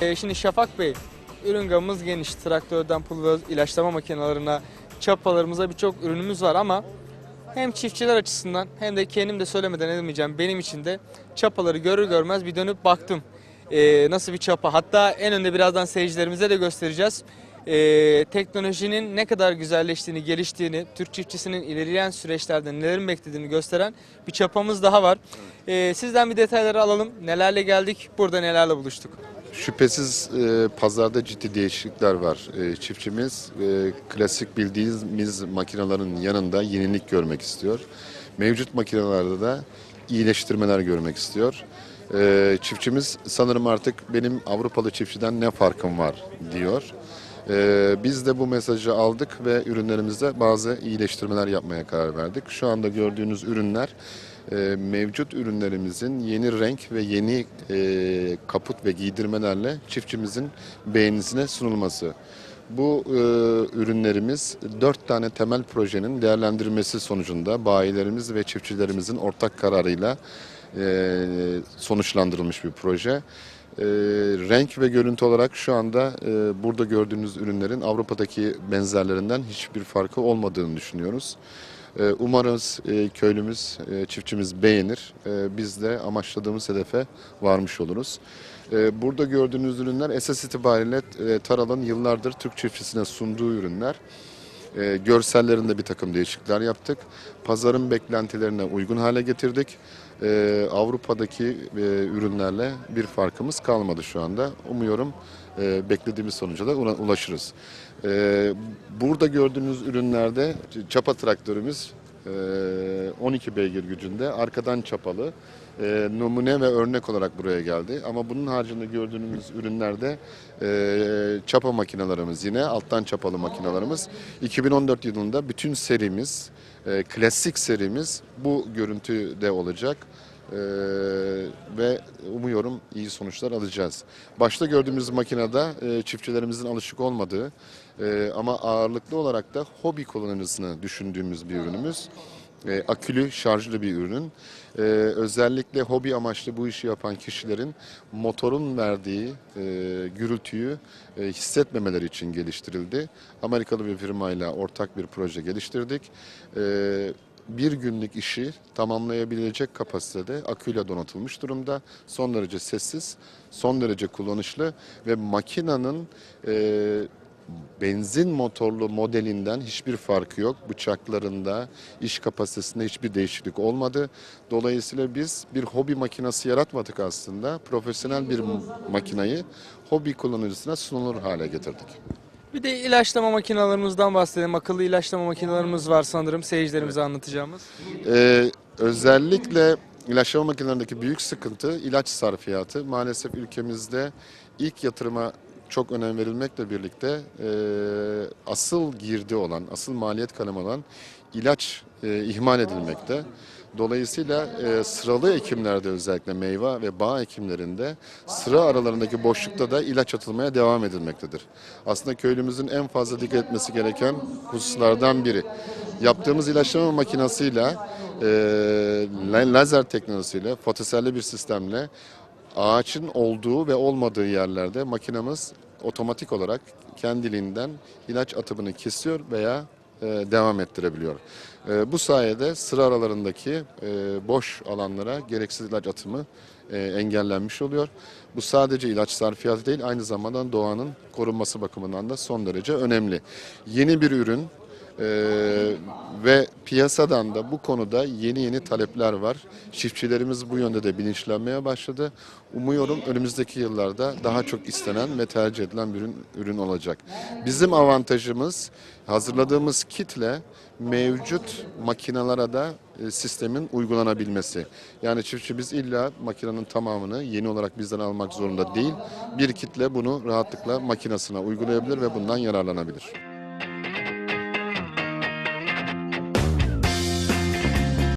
Ee, şimdi Şafak Bey, ürün gamımız geniş. Traktörden pulver, ilaçlama makinelerine, çapalarımıza birçok ürünümüz var ama hem çiftçiler açısından hem de kendim de söylemeden edemeyeceğim benim için de çapaları görür görmez bir dönüp baktım. Ee, nasıl bir çapa? Hatta en önde birazdan seyircilerimize de göstereceğiz. Ee, teknolojinin ne kadar güzelleştiğini, geliştiğini, Türk çiftçisinin ilerleyen süreçlerde nelerin beklediğini gösteren bir çapamız daha var. Ee, sizden bir detayları alalım. Nelerle geldik, burada nelerle buluştuk? Şüphesiz e, pazarda ciddi değişiklikler var. E, çiftçimiz e, klasik bildiğimiz makinelerin yanında yenilik görmek istiyor. Mevcut makinelerde de iyileştirmeler görmek istiyor. E, çiftçimiz sanırım artık benim Avrupalı çiftçiden ne farkım var diyor. E, biz de bu mesajı aldık ve ürünlerimizde bazı iyileştirmeler yapmaya karar verdik. Şu anda gördüğünüz ürünler e, mevcut ürünlerimizin yeni renk ve yeni e, kaput ve giydirmelerle çiftçimizin beğenisine sunulması. Bu e, ürünlerimiz dört tane temel projenin değerlendirilmesi sonucunda bayilerimiz ve çiftçilerimizin ortak kararıyla e, sonuçlandırılmış bir proje. E, renk ve görüntü olarak şu anda e, burada gördüğünüz ürünlerin Avrupa'daki benzerlerinden hiçbir farkı olmadığını düşünüyoruz. Umarız köylümüz, çiftçimiz beğenir. Biz de amaçladığımız hedefe varmış oluruz. Burada gördüğünüz ürünler esas itibariyle e, Taral'ın yıllardır Türk çiftçisine sunduğu ürünler. E, görsellerinde bir takım değişiklikler yaptık. Pazarın beklentilerine uygun hale getirdik. E, Avrupa'daki e, ürünlerle bir farkımız kalmadı şu anda. Umuyorum e, beklediğimiz sonuca da ula- ulaşırız. E, burada gördüğünüz ürünlerde çapa traktörümüz e, 12 beygir gücünde arkadan çapalı e, numune ve örnek olarak buraya geldi. Ama bunun haricinde gördüğünüz ürünlerde e, çapa makinelerimiz yine alttan çapalı makinelerimiz 2014 yılında bütün serimiz e, klasik serimiz bu görüntüde olacak. Ee, ve umuyorum iyi sonuçlar alacağız. Başta gördüğümüz makinede e, çiftçilerimizin alışık olmadığı e, ama ağırlıklı olarak da hobi kullanıcısını düşündüğümüz bir ürünümüz. E, akülü, şarjlı bir ürün. E, özellikle hobi amaçlı bu işi yapan kişilerin motorun verdiği e, gürültüyü e, hissetmemeleri için geliştirildi. Amerikalı bir firmayla ortak bir proje geliştirdik. E, bir günlük işi tamamlayabilecek kapasitede aküyle donatılmış durumda. Son derece sessiz, son derece kullanışlı ve makinenin e, benzin motorlu modelinden hiçbir farkı yok. Bıçaklarında, iş kapasitesinde hiçbir değişiklik olmadı. Dolayısıyla biz bir hobi makinesi yaratmadık aslında. Profesyonel bir makinayı hobi kullanıcısına sunulur hale getirdik. Bir de ilaçlama makinalarımızdan bahsedelim. Akıllı ilaçlama makinalarımız var sanırım seyircilerimize anlatacağımız. Ee, özellikle ilaçlama makinelerindeki büyük sıkıntı ilaç sarfiyatı. Maalesef ülkemizde ilk yatırıma çok önem verilmekle birlikte e, asıl girdi olan, asıl maliyet kalemi olan ilaç e, ihmal edilmekte. Dolayısıyla e, sıralı ekimlerde özellikle meyve ve bağ ekimlerinde sıra aralarındaki boşlukta da ilaç atılmaya devam edilmektedir. Aslında köylümüzün en fazla dikkat etmesi gereken hususlardan biri. Yaptığımız ilaçlama makinesiyle, e, la- lazer teknolojisiyle, fotoselli bir sistemle ağaçın olduğu ve olmadığı yerlerde makinamız otomatik olarak kendiliğinden ilaç atımını kesiyor veya e, devam ettirebiliyor. E, bu sayede sıra aralarındaki e, boş alanlara gereksiz ilaç atımı engellenmiş oluyor. Bu sadece ilaç sarfiyatı değil aynı zamanda doğanın korunması bakımından da son derece önemli. Yeni bir ürün ee, ve piyasadan da bu konuda yeni yeni talepler var. Çiftçilerimiz bu yönde de bilinçlenmeye başladı. Umuyorum önümüzdeki yıllarda daha çok istenen ve tercih edilen bir ürün, ürün olacak. Bizim avantajımız hazırladığımız kitle mevcut makinalara da e, sistemin uygulanabilmesi. Yani çiftçimiz illa makinenin tamamını yeni olarak bizden almak zorunda değil. Bir kitle bunu rahatlıkla makinesine uygulayabilir ve bundan yararlanabilir.